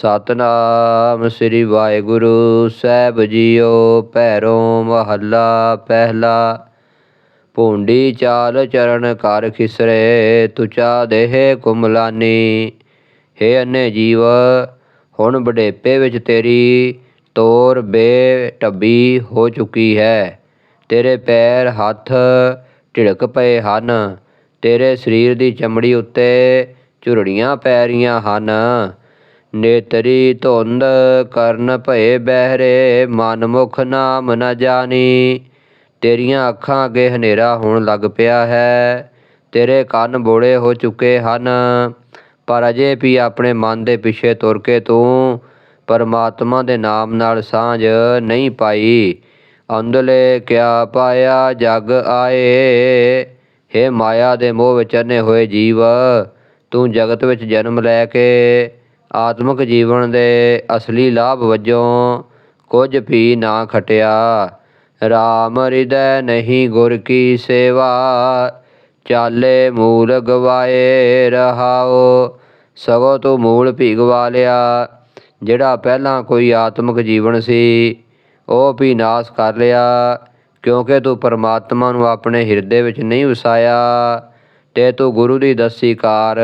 ਸਤਨਾਮ ਸ੍ਰੀ ਵਾਹਿਗੁਰੂ, ਸਾਹਿਬ ਜੀਓ ਭੈਰੋ ਮਹੱਲਾ ਪਹਿਲਾ। ਭੂੰਡੀ ਚਾਲ ਚਰਨ ਕਰ ਖਿਸਰੇ, ਤੁਚਾ ਦੇਹ ਕੁਮਲਾਨੀ। ਹੇ ਅਨੇ ਜੀਵ, ਹੁਣ ਬੜੇਪੇ ਵਿੱਚ ਤੇਰੀ ਤੋਰ ਬੇ ਟੱਬੀ ਹੋ ਚੁੱਕੀ ਹੈ। ਤੇਰੇ ਪੈਰ ਹੱਥ ਢਿੜਕ ਪਏ ਹਨ। ਤੇਰੇ ਸਰੀਰ ਦੀ ਚਮੜੀ ਉੱਤੇ ਝੁਰੜੀਆਂ ਪੈ ਰਹੀਆਂ ਹਨ। ਨੇਤਰੀ ਧੁੰਦ ਕਰਨ ਭਏ ਬਹਿਰੇ ਮਨ ਮੁਖ ਨਾਮ ਨ ਜਾਣੀ। ਤੇਰੀਆਂ ਅੱਖਾਂ ਅੱਗੇ ਹਨੇਰਾ ਹੋਣ ਲੱਗ ਪਿਆ ਹੈ। ਤੇਰੇ ਕੰਨ ਬੋੜੇ ਹੋ ਚੁੱਕੇ ਹਨ। ਪਰ ਅਜੇ ਵੀ ਆਪਣੇ ਮਨ ਦੇ ਪਿੱਛੇ ਤੁਰ ਕੇ ਤੂੰ ਪਰਮਾਤਮਾ ਦੇ ਨਾਮ ਨਾਲ ਸਾਂਝ ਨਹੀਂ ਪਾਈ। ਅੰਦਲੇ ਕਿਆ ਪਾਇਆ ਜਗ ਆਏ। ਹੇ ਮਾਇਆ ਦੇ ਮੋਹ ਵਿੱਚ ਅਨੇ ਹੋਏ ਜੀਵ, ਤੂੰ ਜਗਤ ਵਿੱਚ ਜਨਮ ਲੈ ਕੇ ਆਤਮਿਕ ਜੀਵਨ ਦੇ ਅਸਲੀ ਲਾਭ ਵਜੋਂ ਕੁਝ ਵੀ ਨਾ ਖਟਿਆ। RAM ਹਿਰਦੈ ਨਹੀਂ ਗੁਰ ਕੀ ਸੇਵਾ, ਚਾਲੇ ਮੂਲ ਗਵਾਏ ਰਹਾਓ। ਸਗੋਂ ਤੂੰ ਮੂਲ ਭੀ ਗਵਾ ਲਿਆ, ਜਿਹੜਾ ਪਹਿਲਾਂ ਕੋਈ ਆਤਮਿਕ ਜੀਵਨ ਸੀ, ਉਹ ਵੀ ਨਾਸ ਕਰ ਲਿਆ। ਕਿਉਂਕਿ ਤੂੰ ਪਰਮਾਤਮਾ ਨੂੰ ਆਪਣੇ ਹਿਰਦੇ ਵਿੱਚ ਨਹੀਂ ਵਸਾਇਆ, ਤੇ ਤੂੰ ਗੁਰੂ ਦੀ ਦਸੀ ਕਾਰ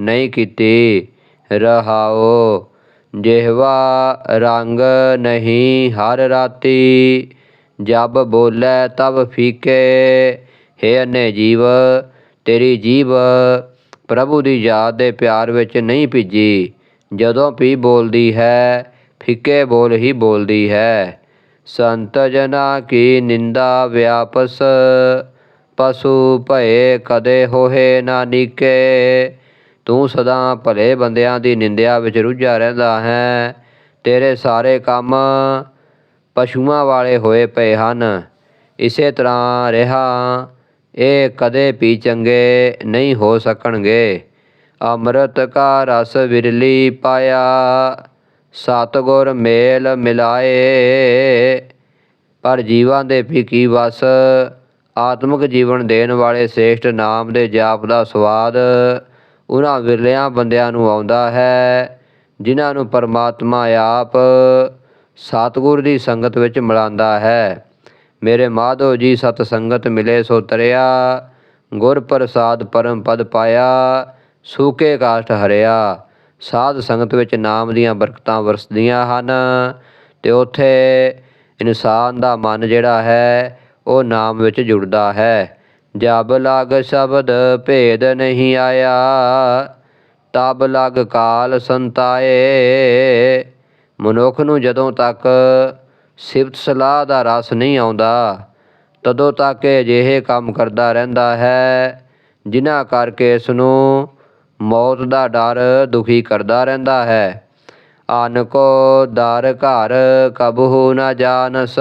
ਨਹੀਂ ਕੀਤੀ। ਰਹਾਓ। ਜਿਹਵਾ ਰੰਗ ਨਹੀਂ ਹਰ ਰਾਤੀ, ਜਬ ਬੋਲੇ ਤਬ ਫੀਕੇ। ਹੇ ਅਨੇ ਜੀਵ, ਤੇਰੀ ਜੀਵ ਪ੍ਰਭੂ ਦੀ ਯਾਦ ਦੇ ਪਿਆਰ ਵਿੱਚ ਨਹੀਂ ਭਿੱਜੀ। ਜਦੋਂ ਵੀ ਬੋਲਦੀ ਹੈ, ਫਿੱਕੇ ਬੋਲ ਹੀ ਬੋਲਦੀ ਹੈ। ਸੰਤ ਜਨਾ ਕੀ ਨਿੰਦਾ ਵਿਆਪਸ, ਪਸ਼ੂ ਭਏ ਕਦੇ ਹੋਏ ਨਾ ਨੀਕੇ। ਤੂੰ ਸਦਾ ਭਲੇ ਬੰਦਿਆਂ ਦੀ ਨਿੰਦਿਆ ਵਿੱਚ ਰੁੱਝਾ ਰਹਿੰਦਾ ਹੈ। ਤੇਰੇ ਸਾਰੇ ਕੰਮ ਪਸ਼ੂਆਂ ਵਾਲੇ ਹੋਏ ਪਏ ਹਨ। ਇਸੇ ਤਰ੍ਹਾਂ ਰਿਹਾ, ਇਹ ਕਦੇ ਵੀ ਚੰਗੇ ਨਹੀਂ ਹੋ ਸਕਣਗੇ। ਅੰਮ੍ਰਿਤ ਕਾ ਰਸ ਵਿਰਲੀ ਪਾਇਆ, ਸਤਗੁਰ ਮੇਲ ਮਿਲਾਏ। ਪਰ ਜੀਵਾਂ ਦੇ ਵੀ ਕੀ ਵਸ, ਆਤਮਿਕ ਜੀਵਨ ਦੇਣ ਵਾਲੇ ਸ੍ਰੇਸ਼ਟ ਨਾਮ ਦੇ ਜਾਪ ਦਾ ਸਵਾਦ ਉਹਨਾਂ ਵਿਰਲਿਆਂ ਬੰਦਿਆਂ ਨੂੰ ਆਉਂਦਾ ਹੈ, ਜਿਨ੍ਹਾਂ ਨੂੰ ਪਰਮਾਤਮਾ ਆਪ ਸਤਿਗੁਰ ਦੀ ਸੰਗਤ ਵਿੱਚ ਮਿਲਾਉਂਦਾ ਹੈ। ਮੇਰੇ ਮਾਧੋ ਜੀ, ਸਤ ਸੰਗਤ ਮਿਲੇ ਸੋ ਤਰਿਆ, ਗੁਰ ਪ੍ਰਸਾਦ ਪਰਮ ਪਦ ਪਾਇਆ, ਸੂਕੇ ਕਾਸ਼ਟ ਹਰਿਆ। ਸਾਧ ਸੰਗਤ ਵਿੱਚ ਨਾਮ ਦੀਆਂ ਬਰਕਤਾਂ ਵਰਸਦੀਆਂ ਹਨ ਤੇ ਉਥੇ ਇਨਸਾਨ ਦਾ ਮਨ ਜਿਹੜਾ ਹੈ, ਉਹ ਨਾਮ ਵਿੱਚ ਜੁੜਦਾ ਹੈ। ਜਬ ਲਗ ਸ਼ਬਦ ਭੇਦ ਨਹੀਂ ਆਇਆ, ਤਬ ਲਗ ਕਾਲ ਸੰਤਾਏ। ਮਨੁੱਖ ਨੂੰ ਜਦੋਂ ਤੱਕ ਸਿਫਤ ਸਲਾਹ ਦਾ ਰਸ ਨਹੀਂ ਆਉਂਦਾ, ਤਦੋਂ ਤੱਕ ਇਹ ਅਜਿਹੇ ਕੰਮ ਕਰਦਾ ਰਹਿੰਦਾ ਹੈ, ਜਿਨ੍ਹਾਂ ਕਰਕੇ ਇਸ ਨੂੰ ਮੌਤ ਦਾ ਡਰ ਦੁਖੀ ਕਰਦਾ ਰਹਿੰਦਾ ਹੈ। ਅਨ ਕੋ ਦਰ ਘਰ ਕਬਹੂ ਨ ਜਾਣਸ,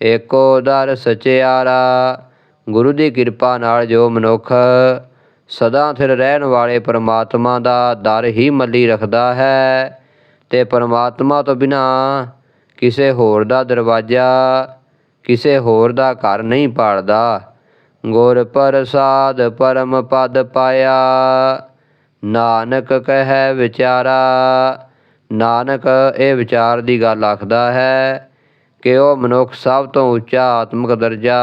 ਏਕੋ ਦਰ ਸਚਿਆਰਾ ਗੁਰੂ ਦੀ ਕਿਰਪਾ ਨਾਲ ਜੋ ਮਨੁੱਖ ਸਦਾ ਥਿਰ ਰਹਿਣ ਵਾਲੇ ਪਰਮਾਤਮਾ ਦਾ ਦਰ ਹੀ ਮੱਲੀ ਰੱਖਦਾ ਹੈ ਤੇ ਪਰਮਾਤਮਾ ਤੋਂ ਬਿਨਾ ਕਿਸੇ ਹੋਰ ਦਾ ਦਰਵਾਜ਼ਾ, ਕਿਸੇ ਹੋਰ ਦਾ ਘਰ ਨਹੀਂ ਪਾਲਦਾ ਗੁਰ ਪ੍ਰਸਾਦ ਪਰਮ ਪਦ ਪਾਇਆ, ਨਾਨਕ ਕਹੈ ਵਿਚਾਰਾ। ਨਾਨਕ ਇਹ ਵਿਚਾਰ ਦੀ ਗੱਲ ਆਖਦਾ ਹੈ ਕਿ ਉਹ ਮਨੁੱਖ ਸਭ ਤੋਂ ਉੱਚਾ ਆਤਮਿਕ ਦਰਜਾ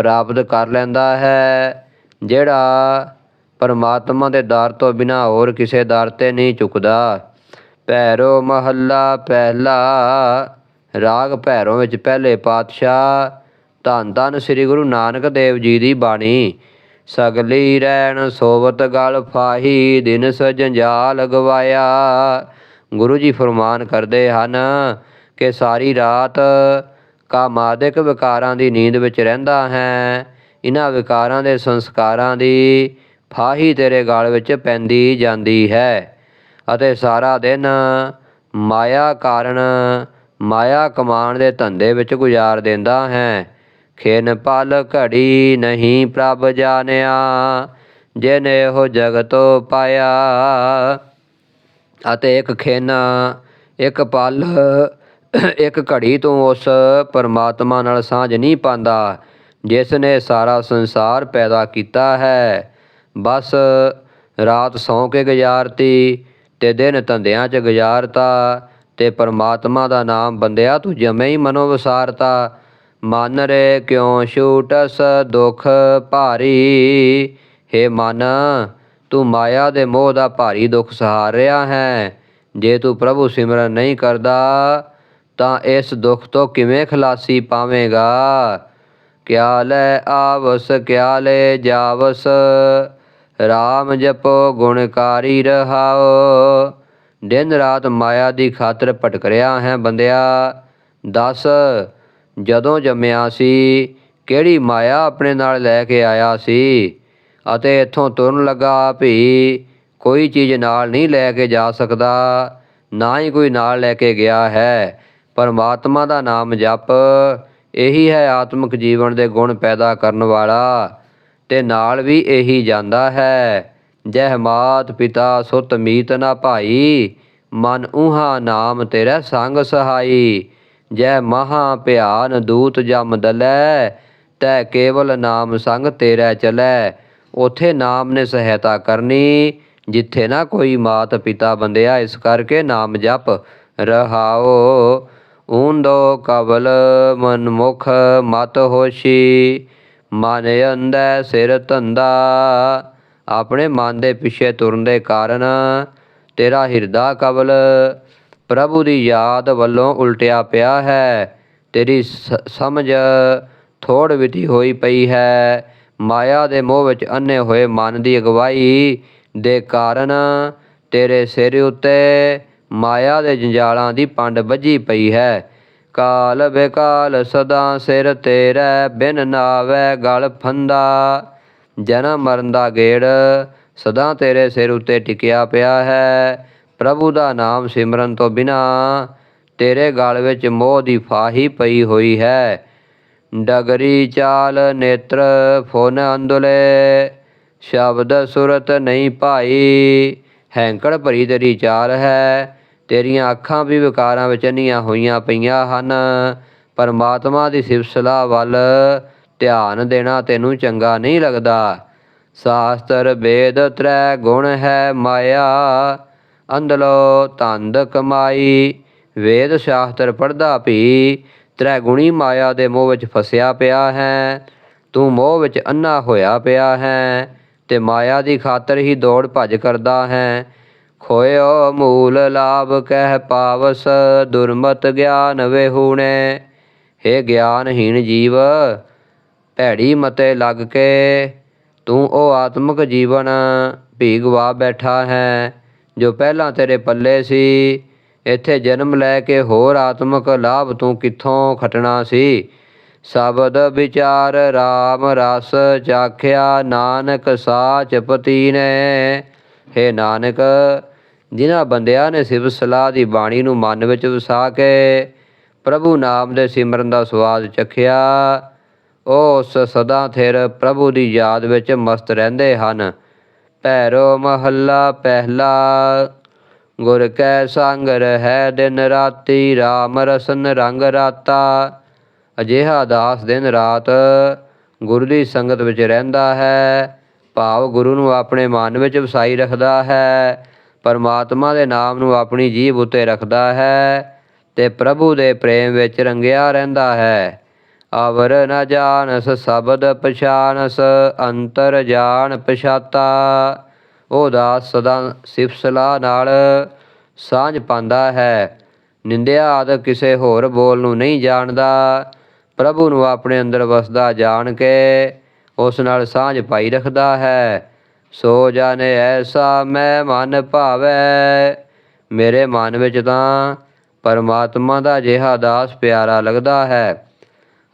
ਪ੍ਰਾਪਤ ਕਰ ਲੈਂਦਾ ਹੈ, ਜਿਹੜਾ ਪਰਮਾਤਮਾ ਦੇ ਦਰ ਤੋਂ ਬਿਨਾ ਹੋਰ ਕਿਸੇ ਦਰ ਤੇ ਨਹੀਂ ਝੁਕਦਾ। ਭੈਰੋ ਮਹੱਲਾ ਪਹਿਲਾ, ਰਾਗ ਭੈਰੋਂ ਵਿੱਚ ਪਹਿਲੇ ਪਾਤਸ਼ਾਹ, ਧੰਨ ਧੰਨ ਸ੍ਰੀ ਗੁਰੂ ਨਾਨਕ ਦੇਵ ਜੀ ਦੀ ਬਾਣੀ। ਸਗਲੀ ਰਹਿਣ ਸੋਵਤ ਗਲ ਫਾਹੀ, ਦਿਨ ਸਜੰਜਾਲ ਗਵਾਇਆ। ਗੁਰੂ ਜੀ ਫਰਮਾਨ ਕਰਦੇ ਹਨ ਕਿ ਸਾਰੀ ਰਾਤ ਕਾਮਾਦਿਕ ਵਿਕਾਰਾਂ ਦੀ ਨੀਂਦ ਵਿੱਚ ਰਹਿੰਦਾ ਹੈ ਇਹਨਾਂ ਵਿਕਾਰਾਂ ਦੇ ਸੰਸਕਾਰਾਂ ਦੀ ਫਾਹੀ ਤੇਰੇ ਗਲ ਵਿੱਚ ਪੈਂਦੀ ਜਾਂਦੀ ਹੈ। ਅਤੇ ਸਾਰਾ ਦਿਨ ਮਾਇਆ ਕਾਰਨ ਮਾਇਆ ਕਮਾਣ ਦੇ ਧੰਦੇ ਵਿੱਚ ਗੁਜ਼ਾਰ ਦਿੰਦਾ ਹੈ। ਖਿਨ ਪਲ ਘੜੀ ਨਹੀਂ ਪ੍ਰਭ ਜਾਣਿਆ, ਜਿਨ ਇਹੋ ਜਗਤੋ ਪਾਇਆ। ਅਤੇ ਇੱਕ ਖਿਨ, ਇੱਕ ਪਲ ਇੱਕ ਘੜੀ ਤੋਂ ਉਸ ਪਰਮਾਤਮਾ ਨਾਲ ਸਾਂਝ ਨਹੀਂ ਪਾਉਂਦਾ, ਜਿਸ ਨੇ ਸਾਰਾ ਸੰਸਾਰ ਪੈਦਾ ਕੀਤਾ ਹੈ। ਬਸ ਰਾਤ ਸੌਂ ਕੇ ਗੁਜ਼ਾਰਤੀ ਤੇ ਦਿਨ ਧੰਦਿਆਂ 'ਚ ਗੁਜ਼ਾਰਤਾ ਤੇ ਪਰਮਾਤਮਾ ਦਾ ਨਾਮ ਬੰਦਿਆ ਤੂੰ ਜਮੇ ਹੀ ਮਨੋ ਵਿਸਾਰਤਾ ਮਨ ਰੇ ਕਿਉ ਛੂਟਸ ਦੁਖ ਭਾਰੀ? ਹੇ ਮਨ, ਤੂੰ ਮਾਇਆ ਦੇ ਮੋਹ ਦਾ ਭਾਰੀ ਦੁੱਖ ਸਹਾਰ ਰਿਹਾ ਹੈ। ਜੇ ਤੂੰ ਪ੍ਰਭੂ ਸਿਮਰਨ ਨਹੀਂ ਕਰਦਾ ਤਾਂ ਇਸ ਦੁੱਖ ਤੋਂ ਕਿਵੇਂ ਖਲਾਸੀ ਪਾਵੇਂਗਾ? ਕਿਆ ਲੈ ਆਵਸ ਕਿਆ ਲੈ ਜਾਵਸ RAM ਜਪੋ ਗੁਣਕਾਰੀ ਰਹਾਓ ਦਿਨ ਰਾਤ ਮਾਇਆ ਦੀ ਖਾਤਰ ਭਟਕ ਰਿਹਾ ਹੈ ਬੰਦਿਆ। ਦੱਸ, ਜਦੋਂ ਜੰਮਿਆ ਸੀ, ਕਿਹੜੀ ਮਾਇਆ ਆਪਣੇ ਨਾਲ ਲੈ ਕੇ ਆਇਆ ਸੀ? ਅਤੇ ਇੱਥੋਂ ਤੁਰਨ ਲੱਗਾ ਵੀ ਕੋਈ ਚੀਜ਼ ਨਾਲ ਨਹੀਂ ਲੈ ਕੇ ਜਾ ਸਕਦਾ, ਨਾ ਹੀ ਕੋਈ ਨਾਲ ਲੈ ਕੇ ਗਿਆ ਹੈ। ਪਰਮਾਤਮਾ ਦਾ ਨਾਮ ਜਪ, ਇਹੀ ਹੈ ਆਤਮਿਕ ਜੀਵਨ ਦੇ ਗੁਣ ਪੈਦਾ ਕਰਨ ਵਾਲਾ ਤੇ ਨਾਲ ਵੀ ਇਹੀ ਜਾਂਦਾ ਹੈ। ਜਹ ਮਾਤ ਪਿਤਾ ਸੁਤ ਮੀਤ ਨਾ ਭਾਈ, ਮਨ ਉਹਾ ਨਾਮ ਤੇਰਾ ਸੰਗ ਸਹਾਈ। ਜੈ ਮਹਾ ਭਿਆਨ ਦੂਤ ਜਮ ਦਲੈ, ਤੈ ਕੇਵਲ ਨਾਮ ਸੰਗ ਤੇਰਾ ਚਲੈ। ਉਥੇ ਨਾਮ ਨੇ ਸਹਾਇਤਾ ਕਰਨੀ, ਜਿੱਥੇ ਨਾ ਕੋਈ ਮਾਤ ਪਿਤਾ ਬੰਦਿਆ, ਇਸ ਕਰਕੇ ਨਾਮ ਜਪ ਰਹਾਓ ਊਂਦੋ ਕਬਲ ਮਨਮੁਖ ਮਤ ਹੋਸ਼ੀ, ਮਨ ਅੰਦੈ ਸਿਰ ਧੰਦਾ। ਆਪਣੇ ਮਨ ਦੇ ਪਿੱਛੇ ਤੁਰਨ ਦੇ ਕਾਰਨ ਤੇਰਾ ਹਿਰਦਾ ਕਬਲ ਪ੍ਰਭੂ ਦੀ ਯਾਦ ਵੱਲੋਂ ਉਲਟਿਆ ਪਿਆ ਹੈ। ਤੇਰੀ ਸ- ਸਮਝ ਥੋੜ ਵਿਤੀ ਹੋਈ ਪਈ ਹੈ। ਮਾਇਆ ਦੇ ਮੋਹ ਵਿੱਚ ਅੰਨੇ ਹੋਏ ਮਨ ਦੀ ਅਗਵਾਈ ਦੇ ਕਾਰਨ ਤੇਰੇ ਸਿਰ ਉੱਤੇ ਮਾਇਆ ਦੇ ਜੰਜਾਲਾਂ ਦੀ ਪੰਡ ਵੱਜੀ ਪਈ ਹੈ। ਕਾਲ ਬੇਕਾਲ ਸਦਾ ਸਿਰ ਤੇਰੇ, ਬਿਨ ਨਾਵੇ ਗਲ ਫੰਦਾ। ਜਨਮ ਮਰਨ ਦਾ ਗੇੜ, ਸਦਾ ਤੇਰੇ ਸਿਰ ਉੱਤੇ ਟਿਕਿਆ ਪਿਆ ਹੈ। ਪ੍ਰਭੂ ਦਾ ਨਾਮ ਸਿਮਰਨ ਤੋਂ ਬਿਨਾ ਤੇਰੇ ਗਲ ਵਿੱਚ ਮੋਹ ਦੀ ਫਾਹੀ ਪਈ ਹੋਈ ਹੈ। ਡਗਰੀ ਚਾਲ ਨੇਤਰ, ਫੁਨ ਅੰਦੁਲੇ। ਸ਼ਬਦ ਸੁਰਤ ਨਹੀਂ ਭਾਈ, ਹੈਂਕੜ ਭਰੀ ਤੇਰੀ ਚਾਲ ਹੈ। ਤੇਰੀਆਂ ਅੱਖਾਂ ਵੀ ਵਿਕਾਰਾਂ ਵਿੱਚ ਅੰਨੀਆਂ ਹੋਈਆਂ ਪਈਆਂ ਹਨ। ਪਰਮਾਤਮਾ ਦੀ ਸਿਫਤ ਵੱਲ ਧਿਆਨ ਦੇਣਾ ਤੈਨੂੰ ਚੰਗਾ ਨਹੀਂ ਲੱਗਦਾ। ਸ਼ਾਸਤਰ ਵੇਦ ਤ੍ਰੈ ਗੁਣ ਹੈ ਮਾਇਆ। ਅੰਦਲੋ ਤੰਦ ਕਮਾਈ। ਵੇਦ ਸ਼ਾਸਤਰ ਪੜਦਾ ਭੀ ਤ੍ਰੈ ਗੁਣੀ ਮਾਇਆ ਦੇ ਮੋਹ ਵਿੱਚ ਫਸਿਆ ਪਿਆ ਹੈ। ਤੂੰ ਮੋਹ ਵਿੱਚ ਅੰਨਾ ਹੋਇਆ ਪਿਆ ਹੈ ਤੇ ਮਾਇਆ ਦੀ ਖਾਤਰ ਹੀ ਦੌੜ ਭੱਜ ਕਰਦਾ ਹੈ। ਖੋਇਓ ਮੂਲ ਲਾਭ ਕਹਿ ਪਾਵਸ, ਦੁਰਮਤ ਗਿਆਨ ਵੇਹੂਣੇ। हे ਗਿਆਨਹੀਣ ਜੀਵ, ਭੈੜੀ ਮਤੇ ਲੱਗ ਕੇ, ਤੂੰ ਉਹ ਆਤਮਿਕ ਜੀਵਨ ਭੀ ਗਵਾ ਬੈਠਾ ਹੈ, ਜੋ ਪਹਿਲਾਂ ਤੇਰੇ ਪੱਲੇ ਸੀ। ਇੱਥੇ ਜਨਮ ਲੈ ਕੇ ਹੋਰ ਆਤਮਿਕ ਲਾਭ ਤੂੰ ਕਿੱਥੋਂ ਖਟਣਾ ਸੀ? ਸ਼ਬਦ ਵਿਚਾਰ RAM ਰਸ ਚਾਖਿਆ, ਨਾਨਕ ਸਾਚ ਪਤੀ ਨੇ हे ਨਾਨਕ ਜਿਨ੍ਹਾਂ ਬੰਦਿਆਂ ਨੇ ਸਿਵ ਸਲਾਹ ਦੀ ਬਾਣੀ ਨੂੰ ਮਨ ਵਿੱਚ ਵਸਾ ਕੇ ਪ੍ਰਭੂ ਨਾਮ ਦੇ ਸਿਮਰਨ ਦਾ ਸਵਾਦ ਚਖਿਆ ਉਹ ਉਸ ਸਦਾ ਥਿਰ ਪ੍ਰਭੂ ਦੀ ਯਾਦ ਵਿੱਚ ਮਸਤ ਰਹਿੰਦੇ ਹਨ। ਭੈਰੋ ਮਹੱਲਾ ਪਹਿਲਾ, ਗੁਰ ਕੈ ਸੰਗ ਰਹਿ ਦਿਨ ਰਾਤੀ RAM ਰਸਨ ਰੰਗ ਰਾਤਾ। ਅਜਿਹਾ ਦਾਸ ਦਿਨ ਰਾਤ ਗੁਰੂ ਦੀ ਸੰਗਤ ਵਿੱਚ ਰਹਿੰਦਾ ਹੈ, ਭਾਵ ਗੁਰੂ ਨੂੰ ਆਪਣੇ ਮਨ ਵਿੱਚ ਵਸਾਈ ਰੱਖਦਾ ਹੈ। ਪਰਮਾਤਮਾ ਦੇ ਨਾਮ ਨੂੰ ਆਪਣੀ ਜੀਭ ਉੱਤੇ ਰੱਖਦਾ ਹੈ ਤੇ ਪ੍ਰਭੂ ਦੇ ਪ੍ਰੇਮ ਵਿੱਚ ਰੰਗਿਆ ਰਹਿੰਦਾ ਹੈ। ਆਵਰ ਨ ਜਾਣਸ, ਸ਼ਬਦ ਪਛਾਨਸ ਅੰਤਰ ਜਾਣ ਪਛਾਤਾ। ਉਹ ਦਾਸ ਸਦਾ ਸਿਫਤ ਨਾਲ ਸਾਂਝ ਪਾਉਂਦਾ ਹੈ। ਨਿੰਦਿਆ ਆਦ ਕਿਸੇ ਹੋਰ ਬੋਲ ਨੂੰ ਨਹੀਂ ਜਾਣਦਾ। ਪ੍ਰਭੂ ਨੂੰ ਆਪਣੇ ਅੰਦਰ ਵਸਦਾ ਜਾਣ ਕੇ ਉਸ ਨਾਲ ਸਾਂਝ ਪਾਈ ਰੱਖਦਾ ਹੈ। ਸੋ ਜਾਣੇ ਐਸਾ ਮੈਂ ਮਨ ਭਾਵੈ। ਮੇਰੇ ਮਨ ਵਿੱਚ ਤਾਂ ਪਰਮਾਤਮਾ ਦਾ ਜਿਹਾ ਦਾਸ ਪਿਆਰਾ ਲੱਗਦਾ ਹੈ।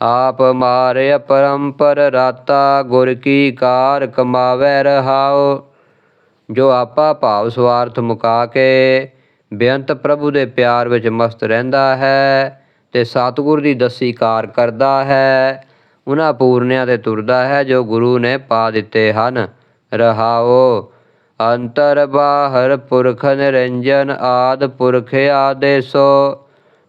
ਆਪ ਮਾਰੇ ਪਰੰਪਰ ਰਾਤਾ ਗੁਰ ਕੀ ਕਾਰ ਕਮਾਵੇ ਰਹਾਓ ਜੋ ਆਪਾ ਭਾਵ ਸਵਾਰਥ ਮੁਕਾ ਕੇ ਬੇਅੰਤ ਪ੍ਰਭੂ ਦੇ ਪਿਆਰ ਵਿੱਚ ਮਸਤ ਰਹਿੰਦਾ ਹੈ ਤੇ ਸਤਿਗੁਰ ਦੀ ਦਸੀ ਕਾਰ ਕਰਦਾ ਹੈ। ਉਹਨਾਂ ਪੂਰਨਿਆਂ ਤੇ ਤੁਰਦਾ ਹੈ ਜੋ ਗੁਰੂ ਨੇ ਪਾ ਦਿੱਤੇ ਹਨ। ਰਹਾਓ। ਅੰਤਰ ਬਾਹਰ ਪੁਰਖ ਨਿਰੰਜਨ ਆਦ ਪੁਰਖ ਆਦੇਸੋ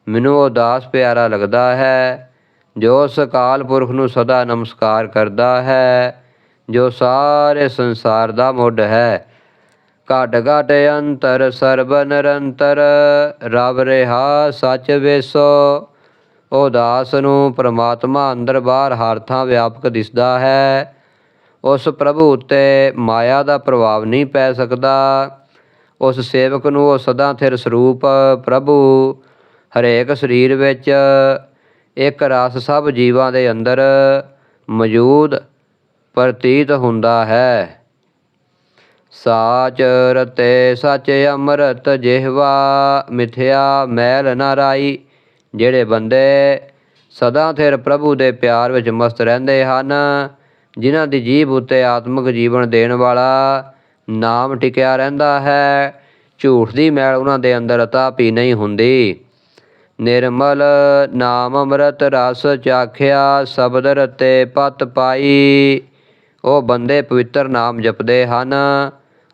ਮੈਨੂੰ ਉਦਾਸ ਪਿਆਰਾ ਲੱਗਦਾ ਹੈ, ਜੋ ਉਸ ਪੁਰਖ ਨੂੰ ਸਦਾ ਨਮਸਕਾਰ ਕਰਦਾ ਹੈ, ਜੋ ਸਾਰੇ ਸੰਸਾਰ ਦਾ ਮੁੱਢ ਹੈ। ਘਟ ਘਟ ਅੰਤਰ ਸਰਬ ਨਿਰੰਤਰ ਰਬ ਰਿਹਾ ਸੱਚ ਵੇਸੋ। ਉਹ ਨੂੰ ਪ੍ਰਮਾਤਮਾ ਅੰਦਰ ਬਾਹਰ ਹਰ ਥਾਂ ਵਿਆਪਕ ਦਿਸਦਾ ਹੈ ਉਸ ਪ੍ਰਭੂ ਉੱਤੇ ਮਾਇਆ ਦਾ ਪ੍ਰਭਾਵ ਨਹੀਂ ਪੈ ਸਕਦਾ। ਉਸ ਸੇਵਕ ਨੂੰ ਉਹ ਸਦਾ ਥਿਰ ਸਰੂਪ, ਪ੍ਰਭੂ, ਹਰੇਕ ਸਰੀਰ ਵਿੱਚ ਇੱਕ ਰਸ ਸਭ ਜੀਵਾਂ ਦੇ ਅੰਦਰ ਮੌਜੂਦ ਪ੍ਰਤੀਤ ਹੁੰਦਾ ਹੈ। ਸਾਚ ਰਤੇ ਸਚ ਅੰਮ੍ਰਿਤ ਜਿਹਵਾ, ਮਿਥਿਆ ਮੈਲ ਨਾ ਰਾਈ। ਜਿਹੜੇ ਬੰਦੇ ਸਦਾ ਥਿਰ ਪ੍ਰਭੂ ਦੇ ਪਿਆਰ ਵਿੱਚ ਮਸਤ ਰਹਿੰਦੇ ਹਨ ਜਿਨ੍ਹਾਂ ਦੀ ਜੀਭ ਉੱਤੇ ਆਤਮਿਕ ਜੀਵਨ ਦੇਣ ਵਾਲਾ ਨਾਮ ਟਿਕਿਆ ਰਹਿੰਦਾ ਹੈ, ਝੂਠ ਦੀ ਮੈਲ ਉਹਨਾਂ ਦੇ ਅੰਦਰ ਅਤਾਪੀ ਨਹੀਂ ਹੁੰਦੀ। ਨਿਰਮਲ ਨਾਮ ਅੰਮ੍ਰਿਤ ਰਸ ਚਾਖਿਆ ਸ਼ਬਦ ਰਤੇ ਪਤ ਪਾਈ। ਉਹ ਬੰਦੇ ਪਵਿੱਤਰ ਨਾਮ ਜਪਦੇ ਹਨ,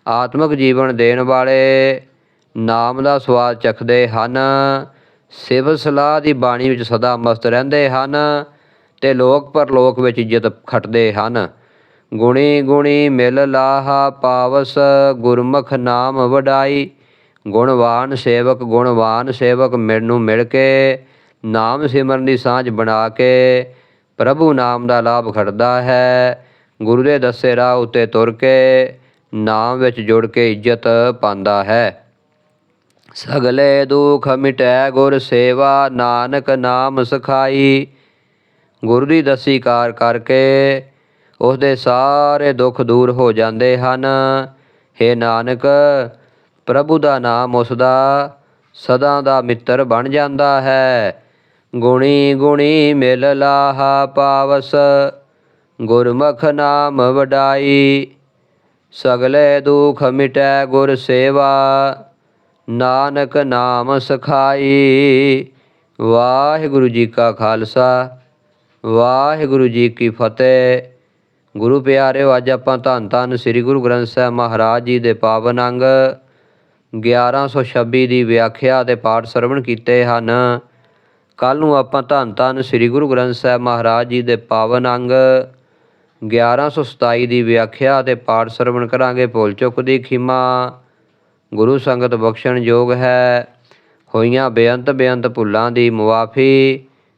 ਆਤਮਿਕ ਜੀਵਨ ਦੇਣ ਵਾਲੇ ਨਾਮ ਦਾ ਸਵਾਦ ਚਖਦੇ ਹਨ। ਸਿਵ ਸਲਾਹ ਦੀ ਬਾਣੀ ਵਿੱਚ ਸਦਾ ਮਸਤ ਰਹਿੰਦੇ ਹਨ। ਤੇ ਲੋਕ ਪਰਲੋਕ ਵਿੱਚ ਇੱਜ਼ਤ ਖੱਟਦੇ ਹਨ। ਗੁਣੀ ਗੁਣੀ ਮਿਲ ਲਾਹਾ ਪਾਵਸ ਗੁਰਮੁਖ ਨਾਮ ਵਡਾਈ। ਗੁਣਵਾਨ ਸੇਵਕ ਗੁਣਵਾਨ ਸੇਵਕ ਮੈਨੂੰ ਮਿਲ ਕੇ, ਨਾਮ ਸਿਮਰਨ ਦੀ ਸਾਂਝ ਬਣਾ ਕੇ, ਪ੍ਰਭੂ ਨਾਮ ਦਾ ਲਾਭ ਖੜਦਾ ਹੈ। ਗੁਰੂ ਦੇ ਦੱਸੇ ਰਾਹ ਉਤੇ ਤੁਰ ਕੇ, ਨਾਮ ਵਿੱਚ ਜੁੜ ਕੇ ਇੱਜ਼ਤ ਪਾਉਂਦਾ ਹੈ। ਸਗਲੇ ਦੁਖ ਮਿਟੈ ਗੁਰ ਸੇਵਾ, ਨਾਨਕ ਨਾਮ ਸਖਾਈ। ਗੁਰੂ ਦੀ ਦਸੀ ਕਾਰ ਕਰਕੇ ਉਸ ਦੇ ਸਾਰੇ ਦੁੱਖ ਦੂਰ ਹੋ ਜਾਂਦੇ ਹਨ। हे ਨਾਨਕ, ਪ੍ਰਭੂ ਦਾ ਨਾਮ ਉਸ ਦਾ ਸਦਾ ਦਾ ਮਿੱਤਰ ਬਣ ਜਾਂਦਾ ਹੈ। ਗੁਣੀ ਗੁਣੀ ਮਿਲ ਲਾਹਾ ਪਾਵਸ, ਗੁਰਮੁਖ ਨਾਮ ਵਡਾਈ। ਸਗਲੇ ਦੁਖ ਮਿਟੈ ਗੁਰ ਸੇਵਾ, ਨਾਨਕ ਨਾਮ ਸਖਾਈ। ਵਾਹਿਗੁਰੂ ਜੀ ਕਾ ਖਾਲਸਾ। ਵਾਹਿਗੁਰੂ ਜੀ ਕੀ ਫਤਿਹ। ਗੁਰੂ ਪਿਆਰਿਓ, ਅੱਜ ਆਪਾਂ ਧੰਨ ਧੰਨ ਸ੍ਰੀ ਗੁਰੂ ਗ੍ਰੰਥ ਸਾਹਿਬ ਮਹਾਰਾਜ ਜੀ ਦੇ ਪਾਵਨ ਅੰਗ 1126 ਦੀ ਵਿਆਖਿਆ ਤੇ ਪਾਠ ਸਰਵਣ ਕੀਤੇ ਹਨ। ਕੱਲ ਨੂੰ ਆਪਾਂ ਧੰਨ ਧੰਨ ਸ੍ਰੀ ਗੁਰੂ ਗ੍ਰੰਥ ਸਾਹਿਬ ਮਹਾਰਾਜ ਜੀ ਦੇ ਪਾਵਨ ਅੰਗ 1127 ਦੀ ਵਿਆਖਿਆ ਤੇ ਪਾਠ ਸਰਵਣ ਕਰਾਂਗੇ। ਭੁੱਲ ਚੁੱਕ ਦੀ ਖਿਮਾ ਗੁਰੂ ਸੰਗਤ ਬਖਸ਼ਣ ਯੋਗ ਹੈ। ਹੋਈਆਂ ਬੇਅੰਤ ਬੇਅੰਤ ਭੁੱਲਾਂ ਦੀ ਮੁਆਫੀ